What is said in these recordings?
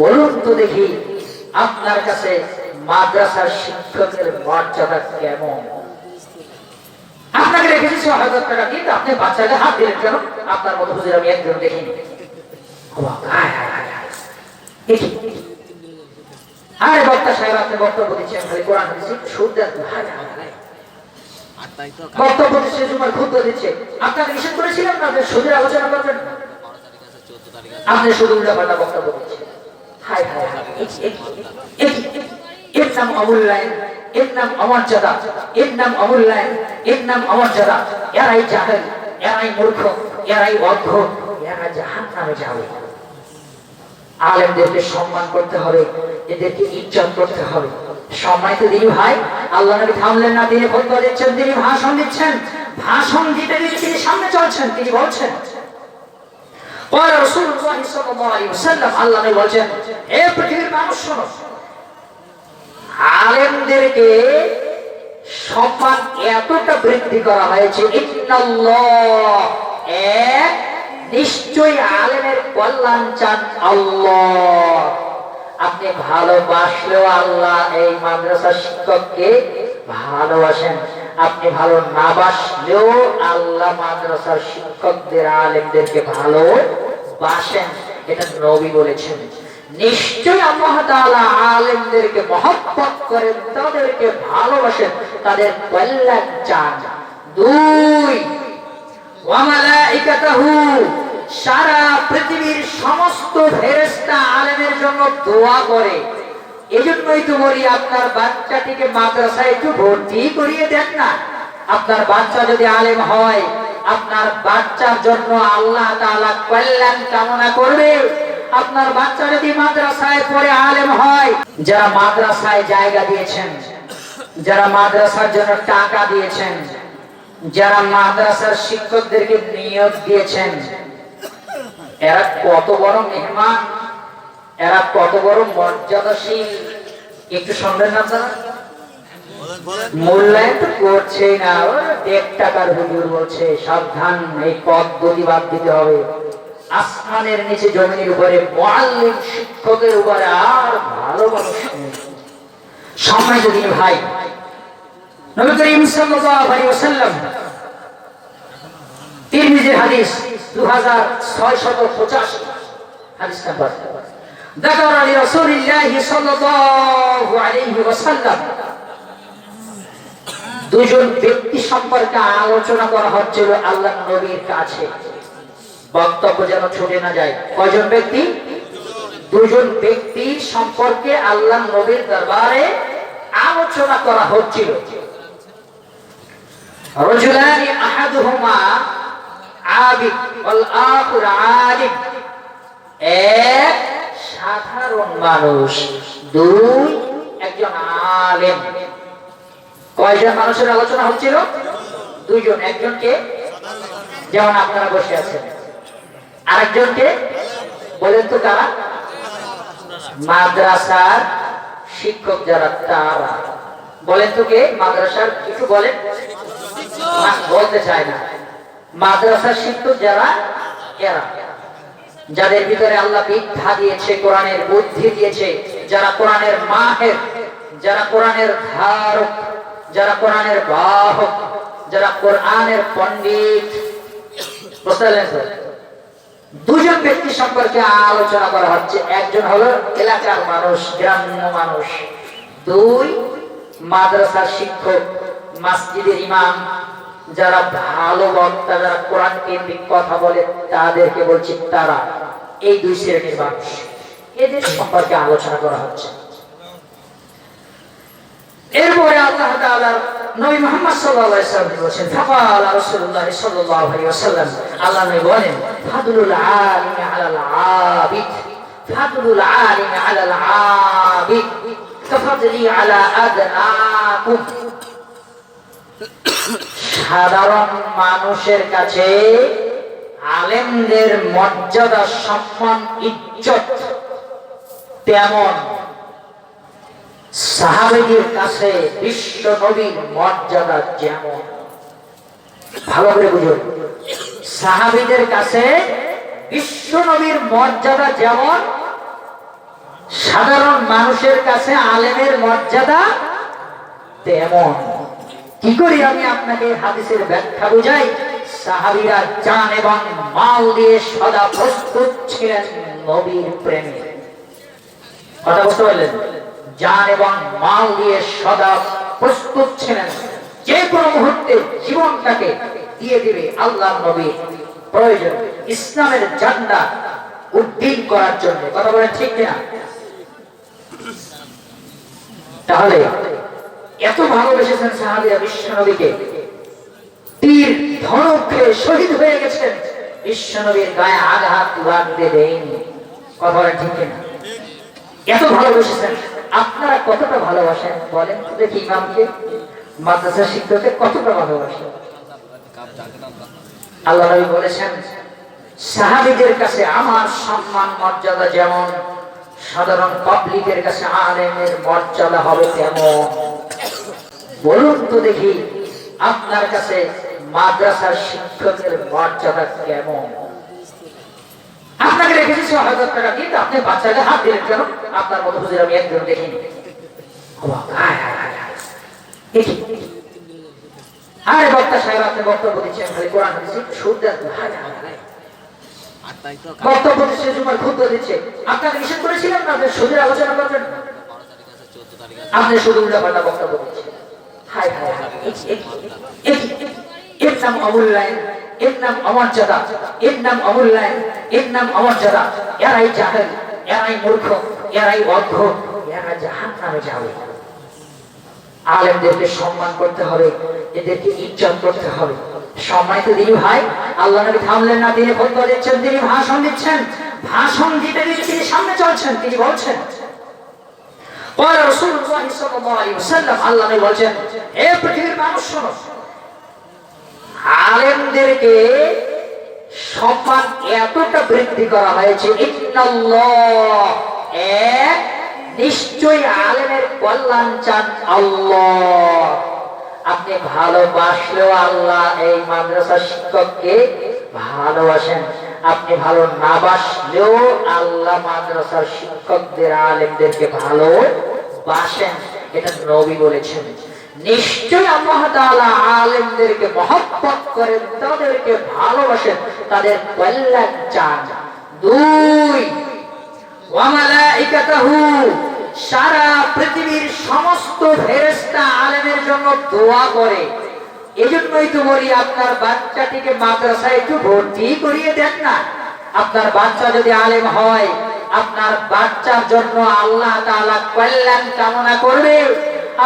বলুন তো দেখি, আপনার কাছে মাদ্রাসার শিক্ষকের মর্যাদা কেমন? আপনাকে রেখেছি ছ হাজার টাকা দিয়ে আপনি বাচ্চাকে হাত দিলেন কেন? আপনার মতো হুজুর আমি একজন দেখিনি? আরে বক্তা সাহেব, আপনি বক্তব্য দিচ্ছেন খালি কোরআন। বক্তব্য দিচ্ছে তোমার খুদ্ দিচ্ছে। আপনাকে নিষেধ করেছিলেন না যে সুদের আলোচনা করবেন? আপনি উল্টাপাল্টা বক্তব্য দিচ্ছেন। এর নাম অমূল্যায়ন এর নাম অমর্যাদা এর নাম অমূল্যায়ন এর নাম অমর্যাদা এরাই জাহেল এরাই মূর্খ এরাই এরা জাহান নামে যাবে আলেমদেরকে সম্মান করতে হবে, এদেরকে ইজ্জত করতে হবে। সম্মানিত দিনী ভাই, আল্লাহ নবী থামলেন না, তিনি ফতোয়া দিচ্ছেন, তিনি ভাষণ দিচ্ছেন। ভাষণ দিতে দিতে তিনি সামনে চলছেন, তিনি বলছেন قال رسول الله صلى الله عليه وسلم আল্লাহ নবী বলছেন হে পৃথিবীর মানুষ শোনো আলেমদেরকে সম্মান এতটা বৃদ্ধি করা হয়েছে ইন্নাল্লাহ এক নিশ্চয়ই আলেমের কল্যাণ চান আল্লাহ আপনি ভালোবাসলেও আল্লাহ এই মাদ্রাসার শিক্ষককে ভালোবাসেন আপনি ভালো না বাসলেও আল্লাহ মাদ্রাসার শিক্ষকদের, আলেমদেরকে ভালোবাসেন এটা নবী বলেছেন। নিশ্চয় আল্লাহ আলেমদেরকে মহব্বত করেন, তাদেরকে ভালোবাসেন, তাদের কল্যাণ চান। দুই সারা পৃথিবীর সমস্ত ফেরেশতা আলেমের জন্য দোয়া করে। এজন্যই তো বলি, আপনার বাচ্চাটিকে মাদ্রাসায় একটু ভর্তি করিয়ে দেন না। আপনার বাচ্চা যদি আলেম হয়, আপনার বাচ্চার জন্য আল্লাহ তাআলা কল্যাণ কামনা করবে। আপনার বাচ্চা যদি মাদ্রাসায় পড়ে আলেম হয়, যারা মাদ্রাসায় জায়গা দিয়েছেন, যারা মাদ্রাসার জন্য টাকা দিয়েছেন, যারা মাদ্রাসার শিক্ষকদেরকে নিয়োগ দিয়েছেন, এরা কত বড় মেহমান। এরা কত বড় মর্যাদাশীল? একটু সন্দেহ না আপনারা? মূল্যায়ন তো করছেই না দেড় টাকার হুজুর বলছে, সাবধান, এই পদ্ধতি বাদ দিতে হবে। আসমানের নিচে জমিনের উপরে মোয়াল্লিম শিক্ষকের উপরে আর ভালো মানুষ। সম্মানিত দিন ভাই, নবী করিম সাল্লাল্লাহু আলাইহি ওয়াসাল্লাম, তিরমিজির হাদিস 2685 হাদিস নাম্বার ذكر لرسول الله صلى الله عليه وسلم দুজন ব্যক্তি সম্পর্কে আলোচনা করা হচ্ছিল আল্লাহ নবীর কাছে বক্তব্য যেন ছুটে না যায় কয়জন ব্যক্তি দুজন ব্যক্তি সম্পর্কে আল্লাহ নবীর দরবারে আলোচনা করা হচ্ছিল রজুলানি আহাদুহুমা আবিদ ওয়াল আখির আলিম এক সাধারণ মানুষ, দুই একজন আলেম। কয়জন মানুষের আলোচনা হচ্ছিল? দুইজন। একজনকে যেমন আপনারা বসে আছেন। আরেকজনকে? বলেন তো কারা? মাদ্রাসার শিক্ষক যারা, তারা। বলেন তো কে? মাদ্রাসার কিছু বলেন? বলতে চায় না। মাদ্রাসার শিক্ষক যারা, এরা। যাদের ভিতরে আল্লাহ বিদ্যা দিয়েছে, কোরআনের বুদ্ধি দিয়েছে, যারা কোরআনের মাহের, যারা কোরআনের ধারক, যারা কোরআনের বাহক, যারা কোরআনের পণ্ডিত। দুজন ব্যক্তি সম্পর্কে আলোচনা করা হচ্ছে। একজন হলো এলাকার মানুষ, গ্রাম্য মানুষ। দুই, মাদ্রাসার শিক্ষক, মসজিদের ইমাম। যারা ভালো বক্তা, যারা কোরআন কেন্দ্রিক কথা বলে, তাদেরকে বলছি তারা, এই দুই শ্রেণির মানুষ। এদের সম্পর্কে আলোচনা করা হচ্ছে। এরপরে আল্লাহ নবী মুহাম্মদ সাল্লাল্লাহু আলাইহি বলেছেন? আলিমি আবিদ আলা আদনাকুম। সাধারণ মানুষের কাছে আলেমদের মর্যাদা, সম্মান, ইজ্জত তেমন সাহাবেদের কাছে বিশ্ব নবীর মর্যাদা যেমন। ভালো করে বুঝুন সাহাবিদের কাছে বিশ্ব নবীর মর্যাদা যেমন, সাধারণ মানুষের কাছে আলেমের মর্যাদা তেমন। কি করি আমি আপনাকে হাদিসের ব্যাখ্যা বুঝাই? সাহাবিরা জান এবং মাল দিয়ে সদা প্রস্তুত ছিলেন নবীর প্রেমে। কথা বুঝতে পারলেন? জান এবং মাল দিয়ে সদা প্রস্তুত ছিলেন। যে কোনো মুহূর্তে জীবনটাকে দিয়ে দিবে আল্লাহ নবী প্রয়োজন। ইসলামের জান্ডা উদ্দিন করার জন্য। কথা বলেন ঠিক কিনা? তাহলে এত ভালোবেসেছেন সাহাবিরা বিশ্ব নবীকে তীর খেয়ে শহীদ হয়ে গেছেন। বিশ্ব নবীর গায়ে আঘাত লাগতে দেয়নি কথা ঠিক কিনা এত ভালোবেসেছেন। আপনারা কতটা ভালোবাসেন বলেন তো দেখি ইমামকে। মাদ্রাসা শিক্ষককে কতটা ভালোবাসেন। আল্লাহ নবী বলেছেন, সাহাবিদের কাছে আমার সম্মান মর্যাদা যেমন, সাধারণ পাবলিকের কাছে আলেমের মর্যাদা হবে তেমন। বলুন তো দেখি, আপনার কাছে মাদ্রাসার শিক্ষকের মর্যাদা কেমন? আপনাকে রেখেছি ছ হাজার টাকা দিয়ে, আপনি বাচ্চাকে হাত দিলেন কেন? আপনার মতো হুজুর আমি একজন দেখিনি? আরে বক্তা সাহেব, আপনি বক্তব্য দিচ্ছেন খালি কোরআন। বক্তব্য দিচ্ছে তোমার খুব দিচ্ছে। আপনাকে নিষেধ করেছিলেন না যে সুদের আলোচনা করবেন আপনি শুধু উল্টাপাল্টা বক্তব্য দিচ্ছেন। এর নাম অমূল্যায়ন এর নাম অমর্যাদা এর নাম অমূল্যায়ন এর নাম অমর্যাদা এরাই এরাই মূর্খ এরাই এরা জাহান নামে যাবে আলেমদেরকে সম্মান করতে হবে। এদেরকে ইজ্জত করতে হবে। সম্মানিত দিদি ভাই, আল্লাহ নবী থামলেন না তিনি ফতোয়া দিচ্ছেন তিনি ভাষণ দিচ্ছেন ভাষণ দিতে দিতে তিনি সামনে চলছেন? তিনি বলছেন قال رسول الله صلى الله عليه وسلم আল্লাহ নবী বলছেন হে পৃথিবীর মানুষ শোনো আলেমদেরকে সম্মান এতটা বৃদ্ধি করা হয়েছে ইন্নাল্লাহ এক নিশ্চয়ই আলেমের কল্যাণ চান আল্লাহ আপনি ভালোবাসলেও আল্লাহ এই মাদ্রাসা শিক্ষককে ভালোবাসেন আপনি ভালো না বাসলেও আল্লাহ মাদ্রাসার শিক্ষকদের, আলেমদেরকে ভালো বাসেন, এটা নবী বলেছেন। নিশ্চয় আল্লাহ আলেমদেরকে মহব্বত করেন, তাদেরকে ভালোবাসেন, তাদের কল্যাণ চান। দুই সারা পৃথিবীর সমস্ত ফেরেশতা আলেমের জন্য দোয়া করে। এজন্যই তো বলি, আপনার বাচ্চাটিকে মাদ্রাসায় একটু ভর্তি করিয়ে দেন না। আপনার বাচ্চা যদি আলেম হয়, আপনার বাচ্চার জন্য আল্লাহ তাআলা কল্যাণ কামনা করবে।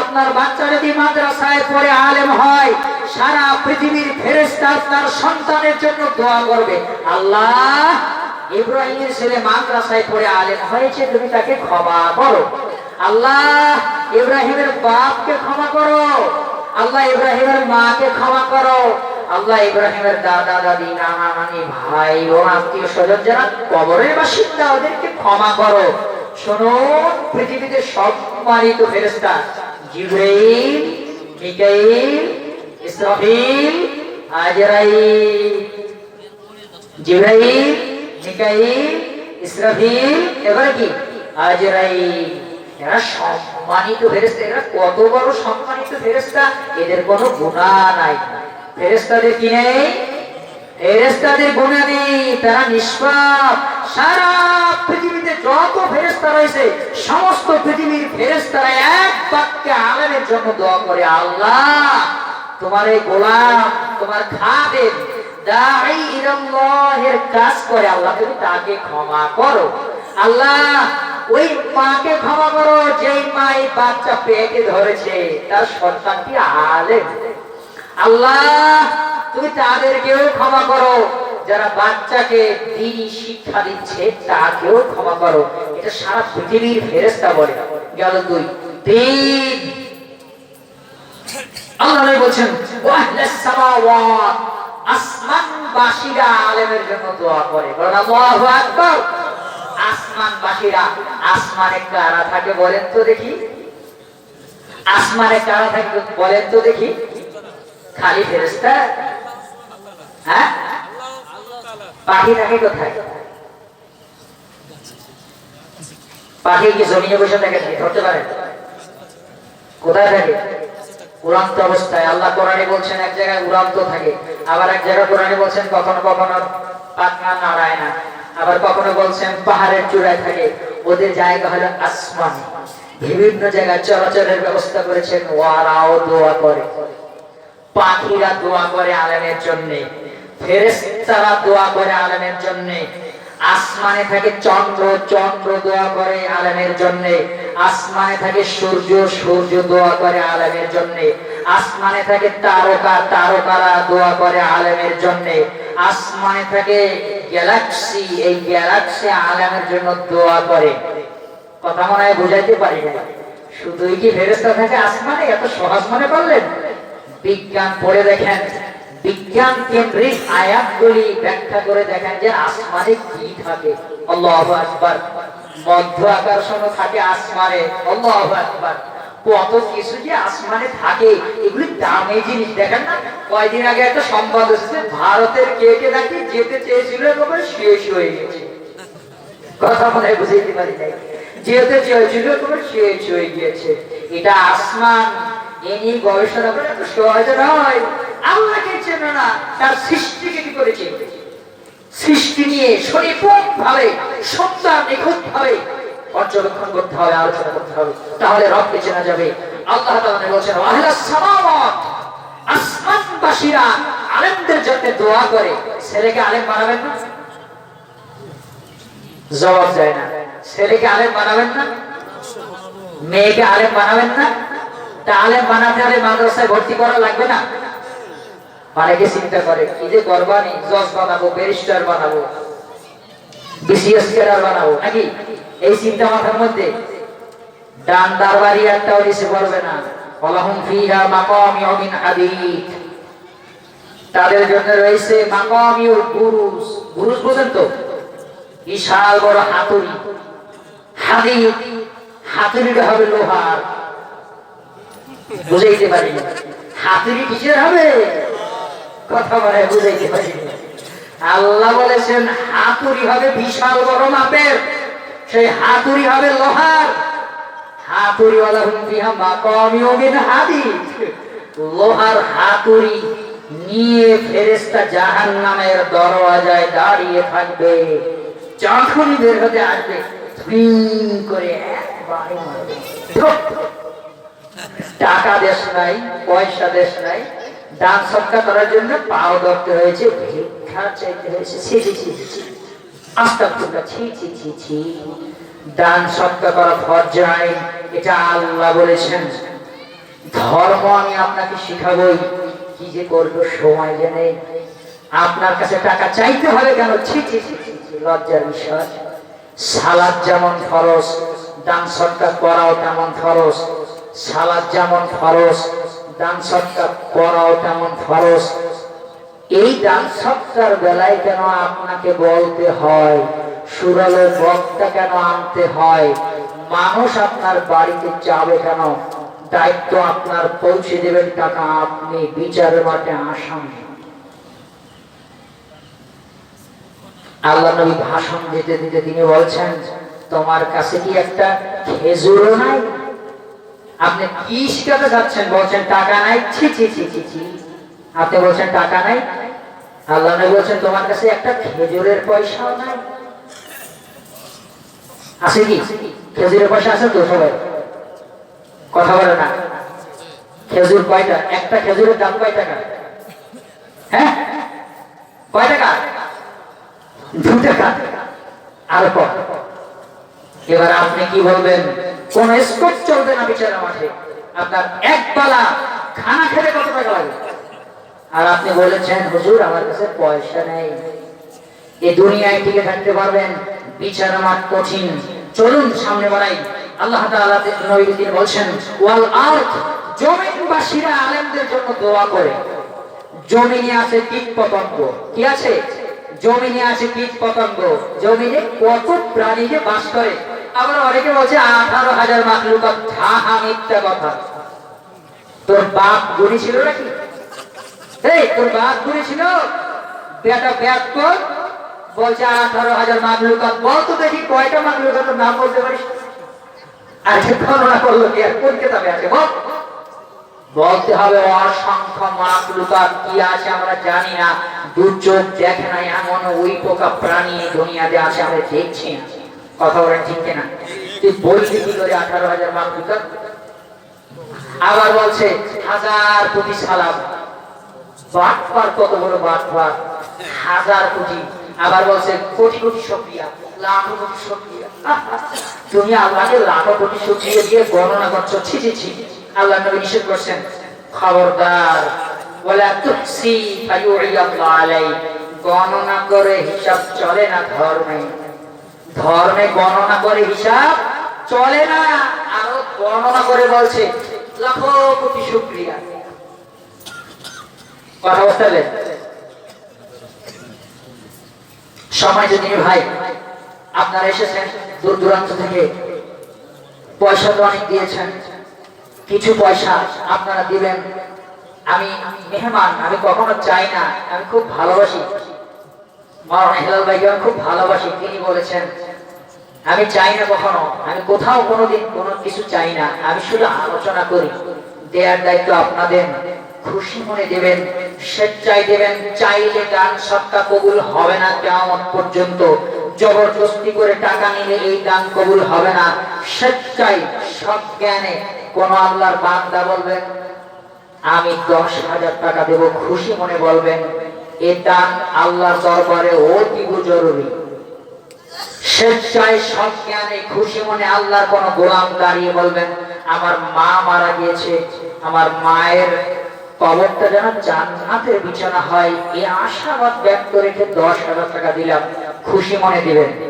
আপনার বাচ্চা যদি মাদ্রাসায় পড়ে আলেম হয়, সারা পৃথিবীর ফেরেশতা আপনার সন্তানের জন্য দোয়া করবে। আল্লাহ, ইব্রাহিমের ছেলে মাদ্রাসায় পড়ে আলেম হয়েছে, তুমি তাকে ক্ষমা করো। আল্লাহ, ইব্রাহিমের বাপকে ক্ষমা করো। আল্লাহ ইব্রাহিমের মাকে ক্ষমা করো। আল্লাহ ইব্রাহিমের দাদা, দাদি, নানা, নানি, ভাই ও আত্মীয় স্বজন যারা কবরের বাসিন্দা, ওদেরকে ক্ষমা করো। শোনো, পৃথিবীতে সম্মানিত ফেরেস্তা জিব্রাইল, মিকাইল, ইসরাফিল, আজরাইল। জিব্রাইল, মিকাইল, ইসরাফিল, এবারে কি? আজরাইল। এরা সম্মানিত ফেরেশতা, এরা কত বড় সম্মানিত ফেরেশতা? এদের কোনো গুনাহ নাই। ফেরেশতাদের কি নেই? ফেরেশতাদের গুনাহ নেই। তারা নিষ্পাপ। সারা পৃথিবীতে যত ফেরেশতা রয়েছে, সমস্ত পৃথিবীর ফেরেশতারা এক বাক্যে আলেমের জন্য দোয়া করে, আল্লাহ, তোমার এই গোলাম, তোমার খাদেম দাঈ ইলাল্লাহের কাজ করে। আল্লাহ, তুমি তাকে ক্ষমা করো। আল্লাহ ওই মাকে ক্ষমা করো, যেই মা বাচ্চা পেটে ধরেছে, তার সন্তানটি আলেম? আল্লাহ, তুমি তাদেরকেও ক্ষমা করো। যারা বাচ্চাকে দিনই শিক্ষা দিচ্ছে, তাকেও ক্ষমা করো। এটা সারা পৃথিবীর ফেরেস্তা বলে। গেল দুই। তিন। আল্লাহ বলছেন সামাওয়াত আসমানবাসীরা আলেমের জন্য দোয়া করে। বলেন, আল্লাহু আকবার। আসমানবাসীরা আসমানে কারা থাকে, বলেন তো দেখি। আসমানে কারা থাকে, বলেন তো দেখি। খালি ফেরেশতা? হ্যাঁ? পাখি থাকে কোথায়? পাখি কি জমিনে বসে থাকে? ধরতে পারে? কোথায় থাকে? উড়ান্ত অবস্থায়। আল্লাহ কোরআনে বলছেন এক জায়গায় উড়ান্ত থাকে। আবার এক জায়গায় কোরআনে বলছেন কখনো কখনো পাখনা নাড়ায় না। আবার কখনো বলছেন, পাহাড়ের চূড়ায় থাকে। ওদের জায়গা হলো আসমান। বিভিন্ন জায়গায় চলাচলের ব্যবস্থা করেছেন, ওয়ারাও দোয়া করে। পাখিরা দোয়া করে আলেমের জন্য। ফেরেশতারা দোয়া করে আলেমের জন্য। আসমানে থাকে চন্দ্র চন্দ্র দোয়া করে আলেমের জন্য। আসমানে থাকে সূর্য সূর্য দোয়া করে আলেমের জন্য। আসমানে থাকে তারকা, তারকারা দোয়া করে আলেমের জন্য। আসমানে থাকে গ্যালাক্সি এই গ্যালাক্সি আলেমের জন্য দোয়া করে। কথা মনে হয় বুঝাইতে পারি না শুধুই কি ফেরেস্তা থাকে আসমানে? এত সহজ মনে করলেন? বিজ্ঞান পড়ে দেখেন। বিজ্ঞান কেন্দ্রিক আয়াতগুলি ব্যাখ্যা করে দেখেন যে আসমানে কি থাকে। আল্লাহু আকবার। মধ্য আকর্ষণ থাকে আসমানে। আল্লাহু আকবার। কত কিছু যে আসমানে থাকে, এগুলি দামি জিনিস। দেখেন না, কয়দিন আগে একটা সংবাদ এসেছে, ভারতের কে কে নাকি যেতে চেয়েছিল এবং শেষ হয়ে গেছে। কথা মনে বুঝাইতে পারি নাই। যেতে চেয়েছিল শেষ হয়ে গিয়েছে এটা আসমান, এ নিয়ে গবেষণা করে এত সহজ নয়। আল্লাহকে চেনে না, তার সৃষ্টিকে কি করেছে? সৃষ্টি নিয়ে সরিপুক ভাবে, সত্তা নিখুঁত ভাবে পর্যবেক্ষণ করতে হবে, আলোচনা করতে হবে। তাহলে রবকে চেনা যাবে। আল্লাহ বলছেন আসমানবাসীরা আলেমদের জন্য দোয়া করে। ছেলেকে আলেম বানাবেন না? জবাব দেয় না। ছেলেকে আলেম বানাবেন না? মেয়েকে আলেম বানাবেন না? তা আলেম বানাতে হলে মাদ্রাসায় ভর্তি করা লাগবে না? অনেকে চিন্তা করে, কি যে করবানি, জজ বানাবো ব্যারিস্টার বানাবো বিসিএস ক্যাডার বানাবো, নাকি? এই চিন্তা মাথার মধ্যে ডান দারবারি একটাও এসে পড়বে না। ওয়ালাহুম ফিহা মাকামিউ মিন হাদিদ। তাদের জন্য রয়েছে মাকামিউ বুরুজ। বুরুজ বোঝেন তো? বিশাল বড় হাতুড়ি। হাতি হাতুড়িটা হবে লোহার। বুঝাইতে পারি। হাতুড়ি কিসের হবে? কথা বলে বুঝাইতে পারি। আল্লাহ বলেছেন, হাতুড়ি হবে বিশাল বড় মাপের। সেই হাতুড়ি হবে লোহার। হাতুড়ি ওয়ালা হুমফিহা মাকামিউ মিন হাদিদ লোহার হাতুড়ি নিয়ে ফেরেশতা জাহান্নামের দরওয়াজায় দাঁড়িয়ে থাকবে। যখনই বের হতে আসবে করে। টাকা দেশ নাই, পয়সা দেশ নাই। দান সৎকার করার জন্য পাও ধরতে হয়েছে, ভিক্ষা চাইতে হয়েছে লজ্জার বিষয়। সালাদ যেমন খরচ দান সৎকার করাও তেমন খরচ সালাদ যেমন খরচ দান সৎকার করাও তেমন খরচ এই দান সৎকার বেলায় কেন আপনাকে বলতে হয়? সুরালো বক্তা কেন আনতে হয়? মানুষ আপনার বাড়িতে যাবে কেন? দায়িত্ব আপনার পৌঁছে দেবেন টাকা আপনি বিচারের মাঠে আসামি আল্লাহ নবী ভাষণ দিতে দিতে তিনি বলছেন, তোমার কাছে কি একটা খেজুরও নাই? আপনি কি শিখাতে যাচ্ছেন? বলছেন, টাকা নাই। ছি ছি ছি ছি ছি। আপনি বলছেন, টাকা নাই? আল্লাহ বলছেন, তোমার কাছে একটা খেজুরের পয়সাও নাই। আছে কি? খেজুরের পয়সা আছে তো সবাই? কথা বলে না। খেজুর কয়টা একটা খেজুরের দাম কয় টাকা? হ্যাঁ? কয় টাকা? দু টাকা। আর এবার আপনি কি বলবেন? কোন স্কোপ চলবে না বিচার মাঠে। আপনার এক পালা খানা খেতে কত টাকা লাগে? আর আপনি বলেছেন, হুজুর, আমার কাছে পয়সা নেই। এই দুনিয়ায় টিকে থাকতে পারবেন, বিচার মাঠ কঠিন। চলুন সামনে বাড়াই। আল্লাহ তাআলা নবী তিনি বলছেন, ওয়াল আরদ, জমিনবাসীরা আলেমদের জন্য দোয়া করে। জমিনে আছে কীট পতঙ্গ। কি আছে? জমিনে আছে কীট পতঙ্গ। জমিনে কত প্রাণী যে বাস করে। আবার অনেকে বলছে, আঠারো হাজার মাকলুকাত হা, মিথ্যা কথা। তোর বাপ গুণী ছিল নাকি? এই, তোর বাপ গুণী ছিল বেটা ব্যাগ কর। বলছে, আঠারো হাজার মাকলুকাত বল তো দেখি কয়টা মাকলুকাতের নাম বলতে পারিস? আজকে করল কি আর কোন কেতাবে আছে, বল। বলতে হবে, অসংখ্য কি আছে আমরা জানি না। দেখে না এমন ওই পোকা প্রাণী দুনিয়াতে আছে, আমরা দেখছি না। কথা বলেন ঠিক কিনা? তুই কি করে আঠারো হাজার মাকলুকাত আবার বলছে, হাজার কোটি সালাম। বাটপার কত বড় বাটপার হাজার কোটি। আবার বলছে, কোটি কোটি সক্রিয়া সক্রিয়া। তুমি আল্লাহকে কোটি দিয়ে গণনা আল্লাহ খবরদার বলে গণনা করে হিসাব চলে না ধর্মে। ধর্মে গণনা করে হিসাব চলে না। আরও গণনা করে বলছে, লাখো কোটি শুক্রিয়া কথা বুঝতে? সময় যদি ভাই, আপনারা এসেছেন দূর দূরান্ত থেকে। পয়সা তো অনেক দিয়েছেন। কিছু পয়সা আপনারা দিবেন। আমি মেহমান, আমি কখনো চাই না। আমি খুব ভালোবাসি। হেলাল ভাইকে আমি খুব ভালোবাসি। তিনি বলেছেন, আমি চাই না কখনো। আমি কোথাও কোনোদিন কোনো কিছু চাই না। আমি শুধু আলোচনা করি। দেয়ার দায়িত্ব আপনাদের। খুশি মনে দেবেন। স্বেচ্ছায় দেবেন, চাইলে দান সত্তা কবুল হবে না কেমন পর্যন্ত। জবরদস্তি করে টাকা নিলে এই দান কবুল হবে না। স্বেচ্ছায় সব জ্ঞানে কোন আল্লাহর বান্দা বলবেন, আমি দশ হাজার টাকা দেব। খুশি মনে বলবেন, এ দান আল্লাহর দরবারে অতি জরুরি। স্বেচ্ছায় সব জ্ঞানে খুশি মনে আল্লাহর কোন গোলাম দাঁড়িয়ে বলবেন, আমার মা মারা গিয়েছে, আমার মায়ের কবরটা যেন জান্নাতের বিছানা হয় এই আশাবাদ ব্যক্ত রেখে দশ হাজার টাকা দিলাম। খুশি মনে দিবেন।